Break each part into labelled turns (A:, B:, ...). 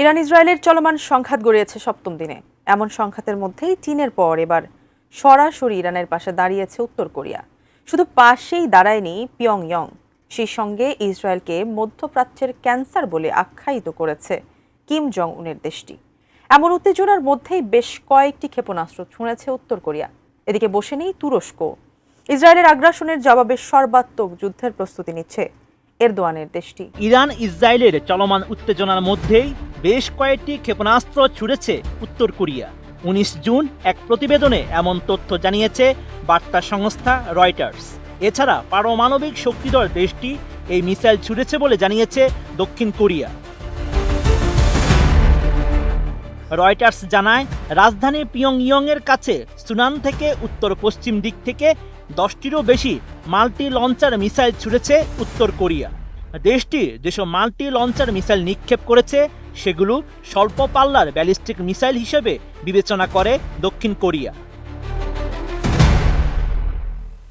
A: Iran ইসরায়েলের চলমান সংঘাত গড়িয়েছে সপ্তম দিনে। এমন সংঘাতের মধ্যেই চীনের পর এবার সরাসরি ইরানের পাশে দাঁড়িয়েছে উত্তর কোরিয়া। শুধু পাশেই দাঁড়ায়নি পিয়ং ইয়ং সেই সঙ্গে ইসরায়েলকে মধ্যপ্রাচ্যের ক্যান্সার বলে আখ্যায়িত করেছে কিম জং উনের দেশটি। এমন উত্তেজনার মধ্যেই বেশ কয়েকটি ক্ষেপণাস্ত্র ছুঁড়েছে উত্তর কোরিয়া। এদিকে বসে নেই তুরস্ক। ইসরায়েলের আগ্রাসনের জবাবে সর্বাত্মক যুদ্ধের প্রস্তুতি নিচ্ছে এরদোয়ানের দেশটি।
B: ইরান ইসরায়েলের চলমান উত্তেজনার মধ্যেই বেশ কয়েকটি ক্ষেপণাস্ত্র ছুড়েছে উত্তর কোরিয়া। উনিশ জুন এক প্রতিবেদনে এমন তথ্য জানিয়েছে বার্তা সংস্থা রয়টার্স। এছাড়া পারমাণবিক শক্তিধর দেশটি এই মিসাইল ছুড়েছে বলে জানিয়েছে দক্ষিণ কোরিয়া। রয়টার্স জানায়, রাজধানী পিয়ংইয়ং এর কাছে সুনান থেকে উত্তর পশ্চিম দিক থেকে দশটিরও বেশি মাল্টি লঞ্চার মিসাইল ছুড়েছে উত্তর কোরিয়া। দেশটি যেসব মাল্টি লঞ্চার মিসাইল নিক্ষেপ করেছে সেগুলো স্বল্প পাল্লার ব্যালিস্টিক মিসাইল হিসেবে বিবেচনা করে দক্ষিণ কোরিয়া।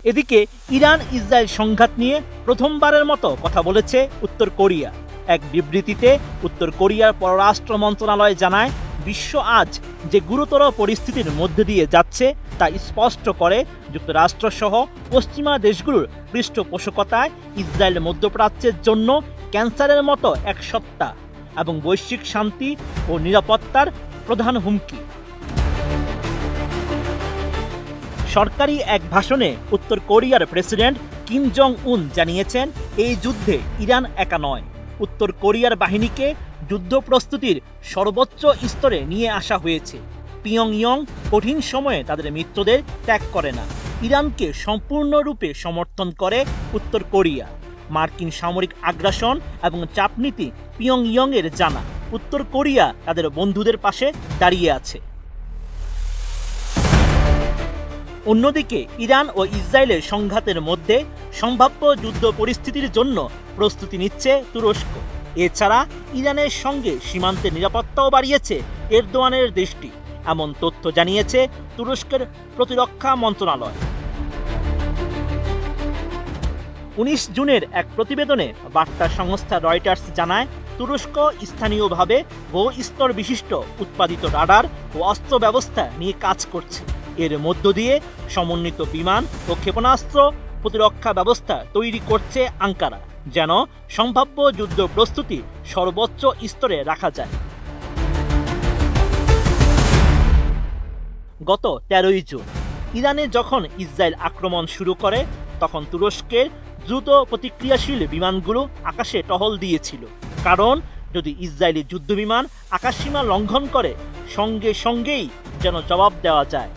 B: এদিকে ইরান ইসরায়েল সংঘাত নিয়ে প্রথমবারের মতো কথা বলেছে উত্তর কোরিয়া। এক বিবৃতিতে উত্তর কোরিয়ার পররাষ্ট্র মন্ত্রণালয় জানায়, বিশ্ব আজ যে গুরুতর পরিস্থিতির মধ্যে দিয়ে যাচ্ছে তা স্পষ্ট করে যুক্তরাষ্ট্র সহ পশ্চিমা দেশগুলোর পৃষ্ঠপোষকতায় ইসরায়েল মধ্যপ্রাচ্যের জন্য ক্যান্সারের মতো এক সত্তা এবং বৈশ্বিক শান্তি ও নিরাপত্তার প্রধান হুমকি। সরকারি এক ভাষণে উত্তর কোরিয়ার প্রেসিডেন্ট কিম জং উন জানিয়েছেন, এই যুদ্ধে ইরান একা নয়। উত্তর কোরিয়ার বাহিনীকে যুদ্ধ প্রস্তুতির সর্বোচ্চ স্তরে নিয়ে আসা হয়েছে। পিয়ং ইয়ং কঠিন সময়ে তাদের মিত্রদের ত্যাগ করে না। ইরানকে সম্পূর্ণরূপে সমর্থন করে উত্তর কোরিয়া। মার্কিন সামরিক আগ্রাসন এবং চাপনীতি পিয়ং ইয়ং এর জানা। উত্তর কোরিয়া তাদের বন্ধুদের পাশে দাঁড়িয়ে আছে। অন্যদিকে, ইরান ও ইসরায়েলের সংঘাতের মধ্যে সম্ভাব্য যুদ্ধ পরিস্থিতির জন্য প্রস্তুতি নিচ্ছে তুরস্ক। এছাড়া, ইরানের সঙ্গে সীমান্তের নিরাপত্তাও বাড়িয়েছে এরদোয়ানের দেশটি। এমন তথ্য জানিয়েছে তুরস্কের প্রতিরক্ষা মন্ত্রণালয়। উনিশ জুনের এক প্রতিবেদনে বার্তা সংস্থা রয়টার্স জানায়, তুরস্ক স্থানীয়ভাবে বহু স্তর বিশিষ্ট উৎপাদিত রাডার ও অস্ত্র ব্যবস্থা নিয়ে কাজ করছে। এর মধ্য দিয়ে সমন্বিত বিমান ও ক্ষেপণাস্ত্র প্রতিরক্ষা ব্যবস্থা তৈরি করছে আঙ্কারা, যেন সম্ভাব্য যুদ্ধ প্রস্তুতি সর্বোচ্চ স্তরে রাখা যায়। গত তেরোই জুন, ইরানে যখন ইসরায়েল আক্রমণ শুরু করে, তখন তুরস্কের দ্রুত প্রতিক্রিয়াশীল বিমানগুলো আকাশে টহল দিয়েছিল। কারণ, যদি ইসরায়েলি যুদ্ধবিমান আকাশসীমা লঙ্ঘন করে, সঙ্গে সঙ্গেই যেন জবাব দেওয়া যায়।